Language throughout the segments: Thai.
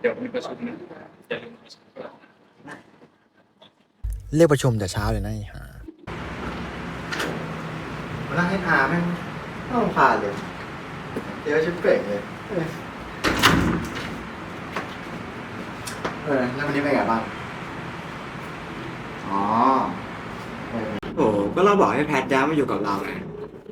เดี๋ยวมีประชุมนะอย่าลืมประชุมก่อนเรียกประชุมแต่เช้าเลยนะไอ้ห่ามานั่งให้พาแม่งน่ารำคาญเลยเดี๋ยวชิบเป่งเลย เออแล้ววันนี้เป็นไงบ้าง อ๋อ เราบอกให้แพทย้ายมาอยู่กับเราไง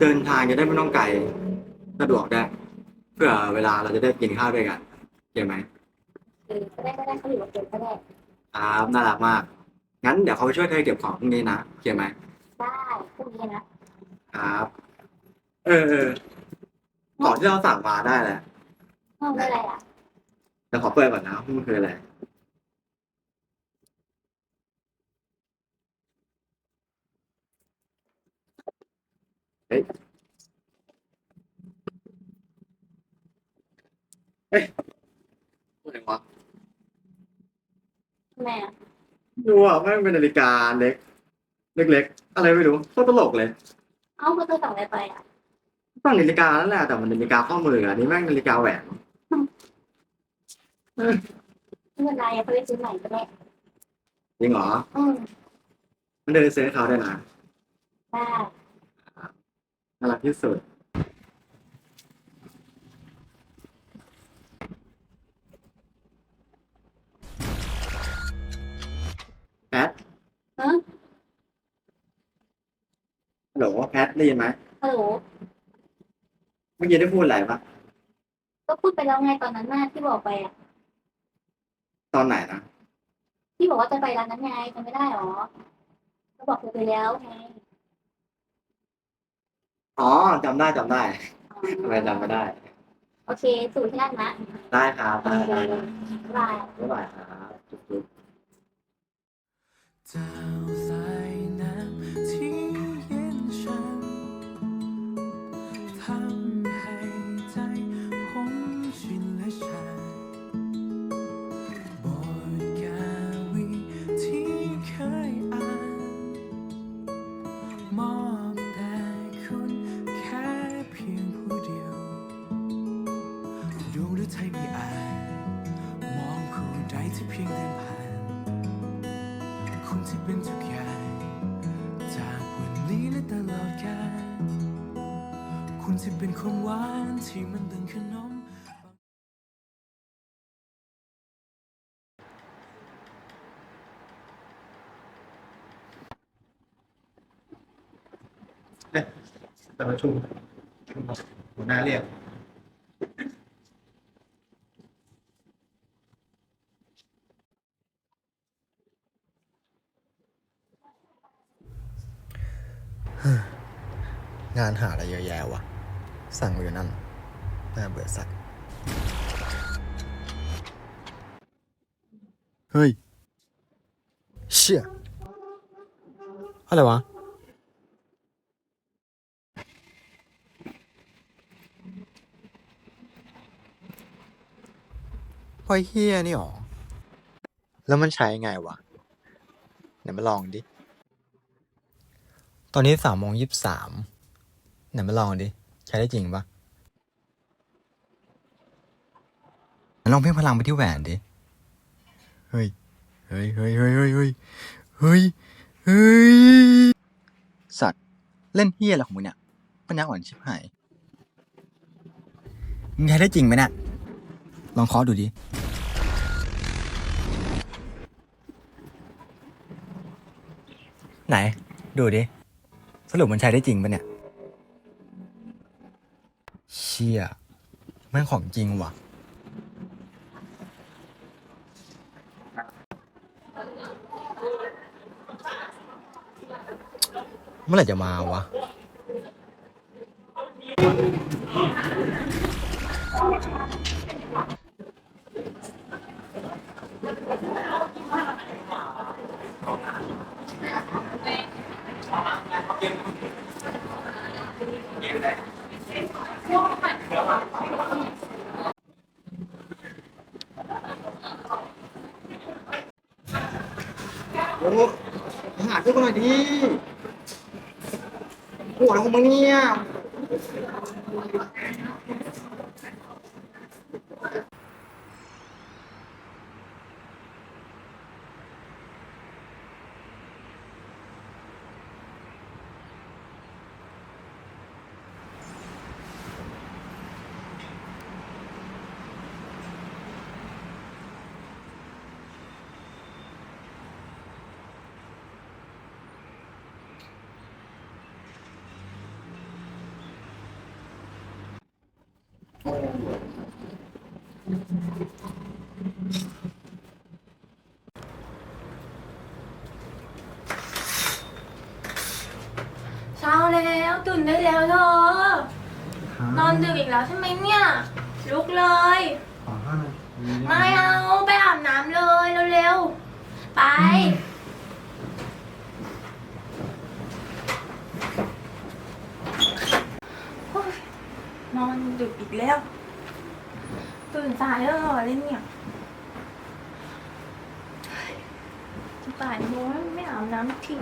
เดินทางจะได้ไม่ต้องไกลสะดวกได้เพื่อเวลาเราจะได้กินข้าวด้วยกันเข้าใจไหมเออก็ได้ก็ได้เขาอยู่กับเก็บก็ได้ครับน่ารักมาก งั้นเดี๋ยวเขาไปช่วยเธอเก็บของพรุ่งนี้นะโอเคไหมได้พรุ่งนี้นะครับ เออเออของที่เราสั่งมาได้แหละห้องอะไรอะแต่ขอเปิดก่อนนะว่ามันคืออะไร เฮ้ยเฮ้ยอะไรวะทำไมอะดูอะแม่งเป็นนาฬิกาเล็ก เล็กๆ อะไรไม่รู้โคตรตลกเลยเอ้าเขาเธอสั่งอะไรไปอะตั้งนาฬิกานั่นแหละแต่มันนาฬิกาข้อมืออันนี้แม่งนาฬิกาแหวนไม่เป็นไรเขาไปซื้อใหม่ก็ได้จริงเหรออืมมันเดินซื้อให้เขาได้นะได้ น่ารักที่สุด แพทฮะฮัลโหลแพทได้ยินไหมฮัลโหลเมื่อกี้ได้พูดอะไรปะก็พูดไปแล้วไงตอนนั้นน่ะที่บอกไปอะ ตอนไหนนะที่บอกว่าจะไปร้านนั้นไงจำไม่ได้หรอ ก็บอกเธอไปแล้วไง อ๋อจำได้จำได้อ๋อทำไมจำไม่ได้ โอเค สู่ที่นั่นนะได้ครับโอได้เคได้บ๊ายบาย บ๊ายบายครับจุ๊บจุ๊บ เจ้าสายน้ำที่เย็นฉันทำ ที่เป็นทุกอย่าง จากวันนี้และตลอดกาลคุณที่เป็นของหวานที่มันดังขนมแต่ประชุมหัวหน้าเรียก หาอะไรเยอะแยะวะ สั่งอยู่นั่น น่าเบื่อสัก เฮ้ย เชี่ย อะไรวะ พอยเฮียนี่หรอ แล้วมันใช้ไงวะไหนมาลองดิ ตอนนี้สามโมงยี่สิบสาม ไหนมาลองดิ ใช้ได้จริงปะลองเพ่งพลังไปที่แหวนดิเฮ้ยเฮ้ยเฮ้ยเฮ้ยเฮ้ยเฮ้ยเฮ้ยสัตว์ เล่นเฮี้ยอะไรของมึงเนี่ยปัญญาอ่อนชิบหาย มึงใช้ได้จริงไหมน่ะลองเคาะดูดิไหน ดูดิ สรุปมันใช้ได้จริงปะเนี่ย ชี่ยแม่งของจริงว่ะ เมื่อไหร่จะมาวะ หัวของมึงเนี่ย เช้าแล้วตื่นได้แล้วเธอ นอนดึกอีกแล้วใช่ไหมเนี่ย ลุกเลยไม่เอาไปอาบน้ำเลยเร็วๆไป โอ๊ย นอนดึกอีกแล้ว ตื่นสายแล้วเหรอเลยเนี่ยเฮ้ยจะป่านโมงแล้วไม่อาบน้ำที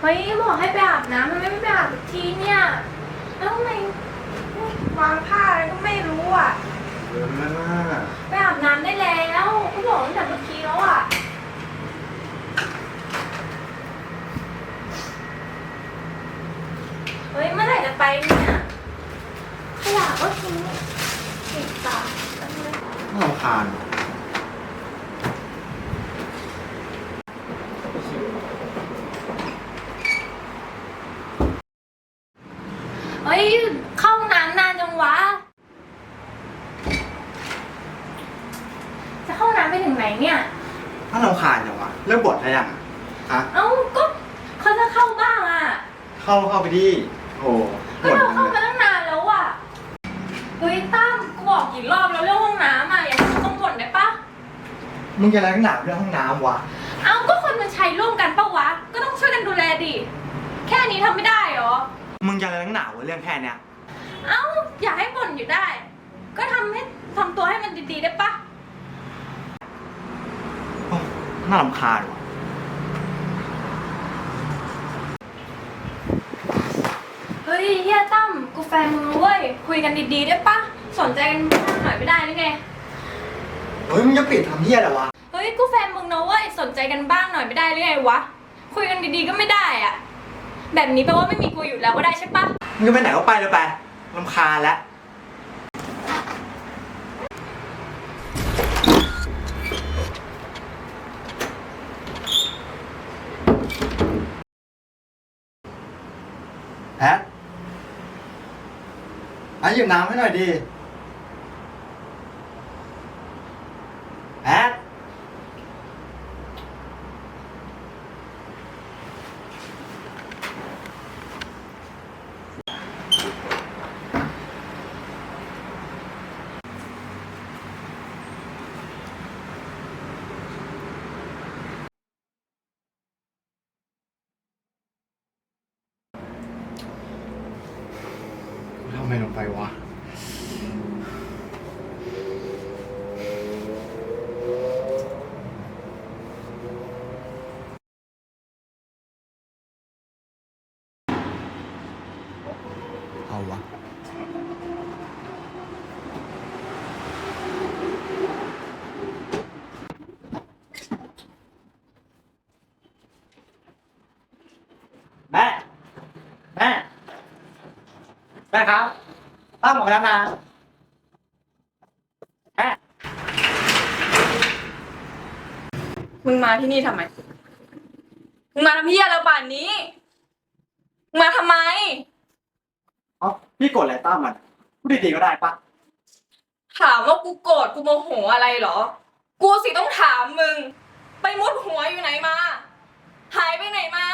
เฮ้ยบอกให้ไปอาบน้ำมันไม่ไปอาบสักทีเนี่ยแล้วทำไมวางผ้าอะไรก็ไม่รู้อะเออไปอาบน้ำได้แล้วก็บอกตั้งแต่เมื่อกี้แล้วอะ เฮ้ยเมื่อไหร่จะไปเนี่ยขยะก็ทิ้งเก็บกะกันเลย น่ารำคาญ เฮ้ย เข้าห้องน้ำนานจังวะ จะเข้า ห้องน้ำไปถึงไหนเนี่ยน่ารำคาญจังวะเลิกบทได้ยังอะฮะเอ้าก็เขาจะเข้าบ้างอะเข้าเข้าไปดิโอ้บก็ทเราจังเข้าเลมายตั้งนานแล้วอะเฮ้ยตั้มกูบอกกี่รอบแล้วเรื่องห้องน้ำอะอย่าต้องบ่นได้ปะมึงจะอะไรนักหนาเรื่องห้องน้ำวะเอ้าก็คนมันใช้ร่วมกันปะวะ ก็ต้องช่วยกันดูแลดิแค่นี้ทำไม่ได้เหรอ มึงจะอะไรนักหนาวะเรื่องแค่เนี้ยเอ้า อยากให้บ่นอยู่ได้ ก็ทำให้ทำตัวให้มันดีๆได้ปะโอ้ น่ารำคาญวะเฮ้ยเฮียตั้มกูแฟนมึงนะเว้ย คุยกันดีๆได้ปะสนใจกันบ้างหน่อยไม่ได้หรือไง เฮ้ยมึงจะปิดทำเหี้ยอะไรวะ เฮ้ย กูแฟนมึงนะเว้ย สนใจกันบ้างหน่อยไม่ได้หรือไงวะ คุยกันดีๆก็ไม่ได้อะแบบนี้แปลว่าไม่มีกูอยู่แล้วก็ได้ใช่ปะ มึงจะไปไหนก็ไปเลยไปรำคาญแล้ว แพทอะหยิบน้ำให้หน่อยดี แพท ทำไมลงไปวะ เอา วะแม่แม่แม่ครับตั้งหมดแล้วนะแม่มึงมาที่นี่ทำไม มึงมาทำเพี้ยแล้วป่านนี้ มึงมาทำไม พี่โกรธอะไรตั้มมันพูดดีๆก็ได้ปะถามว่ากูโกรธกูโมโหอะไรเหรอ กูสิต้องถามมึง ไปมุดหัวอยู่ไหนมา หายไปไหนมา